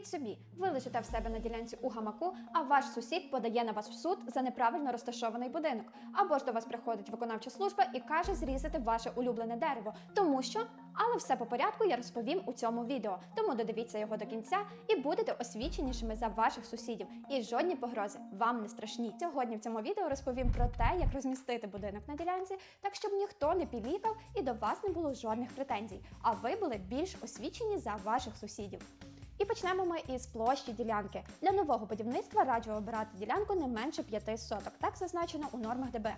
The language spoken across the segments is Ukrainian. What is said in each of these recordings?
Уявіть собі, ви лежите в себе на ділянці у гамаку, а ваш сусід подає на вас в суд за неправильно розташований будинок. Або ж до вас приходить виконавча служба і каже зрізати ваше улюблене дерево, тому що. Але все по порядку я розповім у цьому відео, тому додивіться його до кінця і будете освіченішими за ваших сусідів. І жодні погрози вам не страшні. Сьогодні в цьому відео розповім про те, як розмістити будинок на ділянці, так щоб ніхто не пілікав і до вас не було жодних претензій, а ви були більш освічені за ваших сусідів. І почнемо ми із площі ділянки. Для нового будівництва раджу обирати ділянку не менше 5 соток, так зазначено у нормах ДБ.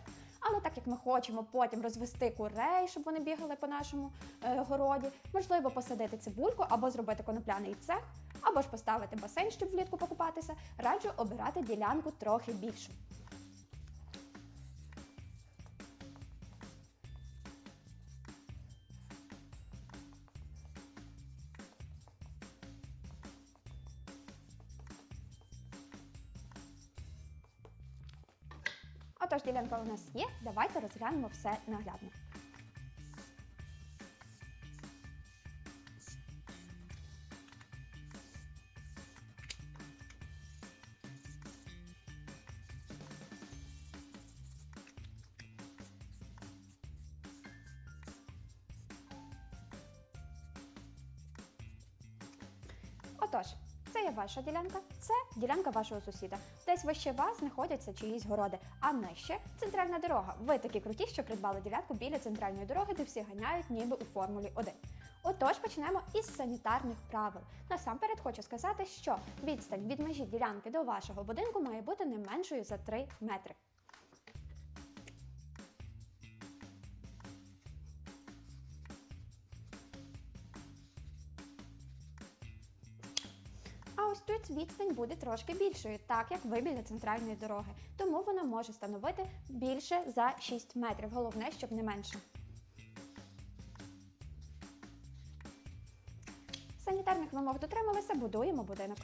Але так як ми хочемо потім розвести курей, щоб вони бігали по нашому е, городі, можливо посадити цибульку або зробити конопляний цех, або ж поставити басейн, щоб влітку покупатися, раджу обирати ділянку трохи більшу. Отож, ділянка у нас є. Давайте розглянемо все наглядно. Отож, це є ваша ділянка, це ділянка вашого сусіда. Десь вище вас знаходяться чиїсь городи, а нижче центральна дорога. Ви такі круті, що придбали ділянку біля центральної дороги, де всі ганяють ніби у Формулі 1. Отож, почнемо із санітарних правил. Насамперед хочу сказати, що відстань від межі ділянки до вашого будинку має бути не меншою за 3 метри. Ось тут відстань буде трошки більшою, так як ви біля центральної дороги. Тому вона може становити більше за 6 метрів. Головне, щоб не менше. Санітарних вимог дотрималися, будуємо будинок.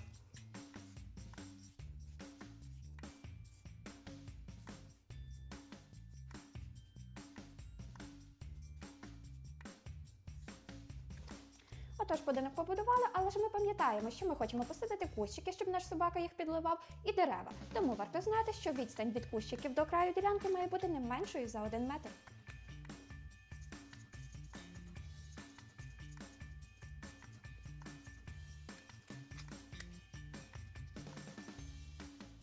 Отож, будинок побудували, але ж ми пам'ятаємо, що ми хочемо посадити кущики, щоб наш собака їх підливав, і дерева. Тому варто знати, що відстань від кущиків до краю ділянки має бути не меншою за 1 метр.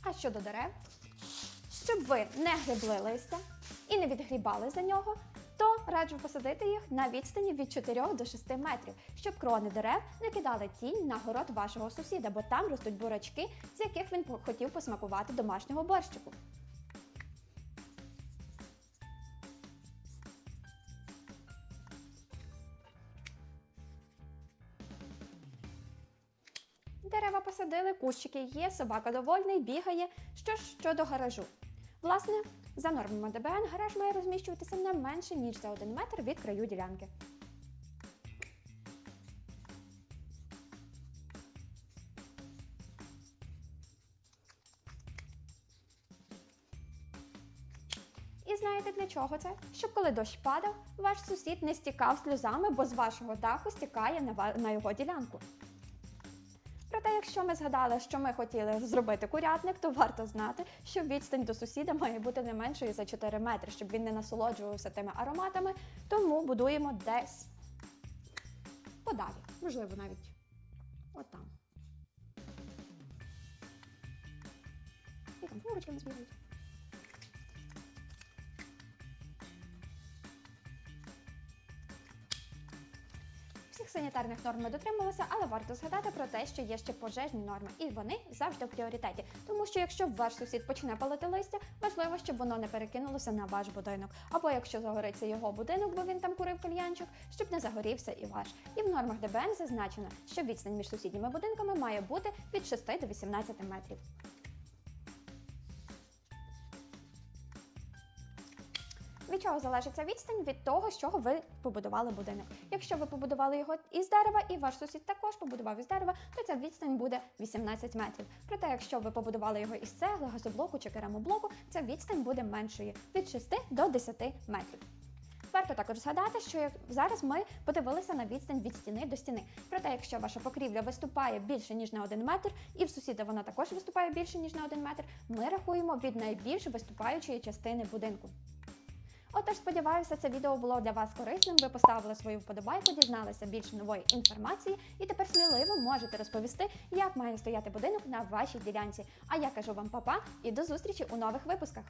А щодо дерев, щоб ви не грибли листя і не відгрібали за нього, раджу посадити їх на відстані від 4 до 6 метрів, щоб крони дерев не кидали тінь на город вашого сусіда, бо там ростуть бурачки, з яких він хотів посмакувати домашнього борщику. Дерева посадили, кущики є, собака довольний, бігає. Що ж щодо гаражу? Власне, за нормами ДБН гараж має розміщуватися не менше, ніж за 1 метр від краю ділянки. І знаєте для чого це? Щоб коли дощ падав, ваш сусід не стікав сльозами, бо з вашого даху стікає на його ділянку. Проте, якщо ми згадали, що ми хотіли зробити курятник, то варто знати, що відстань до сусіда має бути не меншою за 4 метри, щоб він не насолоджувався тими ароматами. Тому будуємо десь подалі, можливо, навіть отам. І там курочки не збігають. Санітарних норм ми дотрималися, але варто згадати про те, що є ще пожежні норми, і вони завжди в пріоритеті. Тому що якщо ваш сусід почне палити листя, важливо, щоб воно не перекинулося на ваш будинок. Або якщо загориться його будинок, бо він там курив кальянчик, щоб не загорівся і ваш. І в нормах ДБН зазначено, що відстань між сусідніми будинками має бути від 6 до 18 метрів. Від чого залежить відстань? Від того, з чого ви побудували будинок. Якщо ви побудували його із дерева, і ваш сусід також побудував із дерева, то ця відстань буде 18 метрів. Проте, якщо ви побудували його із цегли, газоблоку чи керамоблоку, ця відстань буде меншою від 6 до 10 метрів. Варто також згадати, що зараз ми подивилися на відстань від стіни до стіни. Проте, якщо ваша покрівля виступає більше ніж на 1 метр, і в сусіда вона також виступає більше ніж на 1 метр, ми рахуємо від найбільш виступаючої частини будинку. Отож, сподіваюся, це відео було для вас корисним. Ви поставили свою вподобайку, дізналися більше нової інформації, і тепер сміливо можете розповісти, як має стояти будинок на вашій ділянці. А я кажу вам па-па і до зустрічі у нових випусках.